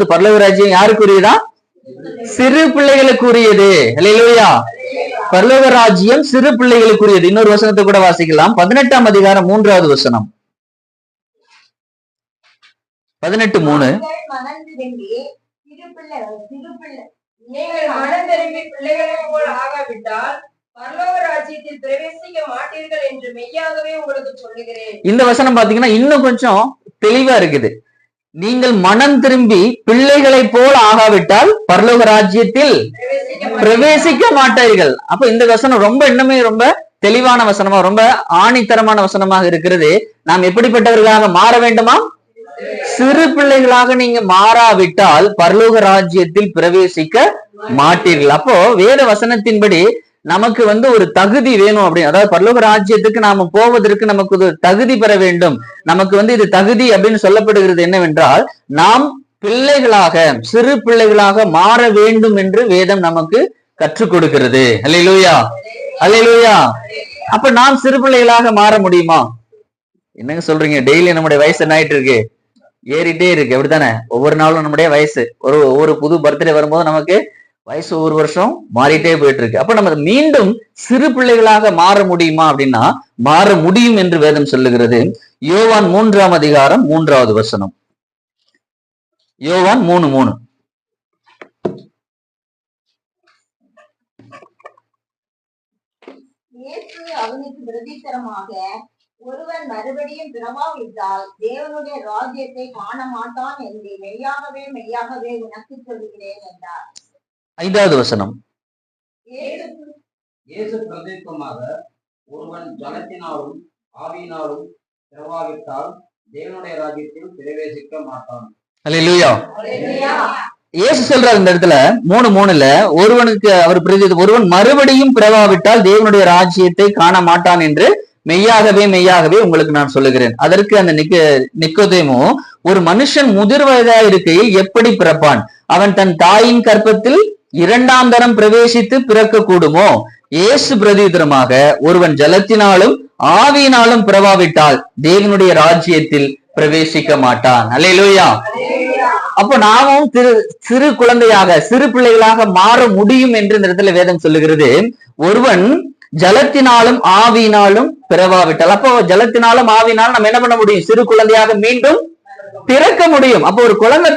பரலோக ராஜ்யம் யாருக்குரியதா? சிறு பிள்ளைகளுக்குரியது. இல்லையா பரலோக ராஜ்யம் சிறு பிள்ளைகளுக்குரியது. இன்னொரு வசனத்தை கூட வாசிக்கலாம். பதினெட்டாம் அதிகாரம் மூன்றாவது வசனம். பதினெட்டு மூணு. இந்த வசனம் பாத்தீங்கன்னா இன்னும் கொஞ்சம் தெளிவா இருக்குது. நீங்கள் மனம் திரும்பி பிள்ளைகளைப் போல் ஆகாவிட்டால் பரலோக ராஜ்யத்தில் பிரவேசிக்க மாட்டீர்கள். மாட்டார்கள் அப்ப இந்த வசனம் ரொம்ப இன்னுமே ரொம்ப தெளிவான வசனமா ரொம்ப ஆணித்தரமான வசனமாக இருக்கிறது. நாம் எப்படிப்பட்டவர்களாக மாற வேண்டுமா? சிறு பிள்ளைகளாக நீங்க மாறாவிட்டால் பரலோக ராஜ்யத்தில் பிரவேசிக்க மாட்டீர்கள். அப்போ வேத வசனத்தின்படி நமக்கு வந்து ஒரு தகுதி வேணும் அப்படின்னு. அதாவது பரலோக ராஜ்யத்துக்கு நாம போவதற்கு நமக்கு ஒரு தகுதி பெற வேண்டும். நமக்கு வந்து இது தகுதி அப்படின்னு சொல்லப்படுகிறது என்னவென்றால் நாம் பிள்ளைகளாக சிறு பிள்ளைகளாக மாற வேண்டும் என்று வேதம் நமக்கு கற்றுக் கொடுக்கிறது. அல்லையா அல்லையா அப்ப நாம் சிறு பிள்ளைகளாக மாற முடியுமா? என்னங்க சொல்றீங்க? டெய்லி நம்முடைய வயசு என்ன ஆயிட்டு இருக்கு? ஏறிட்டே இருக்கு. அப்படித்தானே? ஒவ்வொரு நாளும் நம்முடைய வயசு. ஒரு ஒவ்வொரு புது பர்த்டே வரும்போது நமக்கு வயசு ஒவ்வொரு வருஷம் மாறிட்டே போயிட்டு இருக்கு அப்ப நம்ம மீண்டும் சிறு பிள்ளைகளாக மாற முடியுமா அப்படின்னா மாற முடியும் என்று வேதம் சொல்லுகிறது. யோவான் மூன்றாம் அதிகாரம் மூன்றாவது வசனம். யோவான் மூணு மூணு. அவனுக்கு பிரதித்தரமாக ஒருவன் மறுபடியும் பிறவாவிட்டால் தேவனுடைய ராஜ்யத்தை காண மாட்டான் என்று மெய்யாகவே மெய்யாகவே உனக்கு சொல்கிறேன் என்றார். ஐந்தாவது வசனம். இயேசு பிரதித்தமாக ஒருவன் ஜலத்தினாலும் ஆவியினாலும் பிறவாவிட்டால் தேவனுடைய ராஜ்யத்தில் பிரவேசிக்க மாட்டான். இயேசு சொல்றாரு இந்த இடத்துல மூணு மூணுல ஒருவனுக்கு அவர் பிரதி ஒருவன் மறுபடியும் பிறவாவிட்டால் தேவனுடைய ராஜ்யத்தை காண மாட்டான் என்று மெய்யாகவே மெய்யாகவே உங்களுக்கு நான் சொல்லுகிறேன். அதற்கு அந்த நிக்க நிக்கோதேமோ ஒரு மனுஷன் முதிர் வயதா இருக்கையில் எப்படி பிறப்பான்? அவன் தன் தாயின் கற்பத்தில் இரண்டாம் தரம் பிரவேசித்து பிறக்க கூடுமோ? இயேசு பிரதியுத்தரமாக ஒருவன் ஜலத்தினாலும் ஆவியினாலும் பிறவாவிட்டால் தேவனுடைய ராஜ்யத்தில் பிரவேசிக்க மாட்டான். அல்லையிலோயா அப்ப நாமும் சிறு சிறு குழந்தையாக சிறு பிள்ளைகளாக மாற முடியும் என்று இந்த இடத்துல வேதம் சொல்லுகிறது. ஒருவன் ஜலத்தினாலும் ஆவியினாலும் பிறவாவிட்டால் அப்போ ஜலத்தினாலும் ஆவினாலும் நம்ம என்ன பண்ண முடியும்? சிறு குழந்தையாக மீண்டும் பிறக்க முடியும். அப்போ ஒரு குழந்தை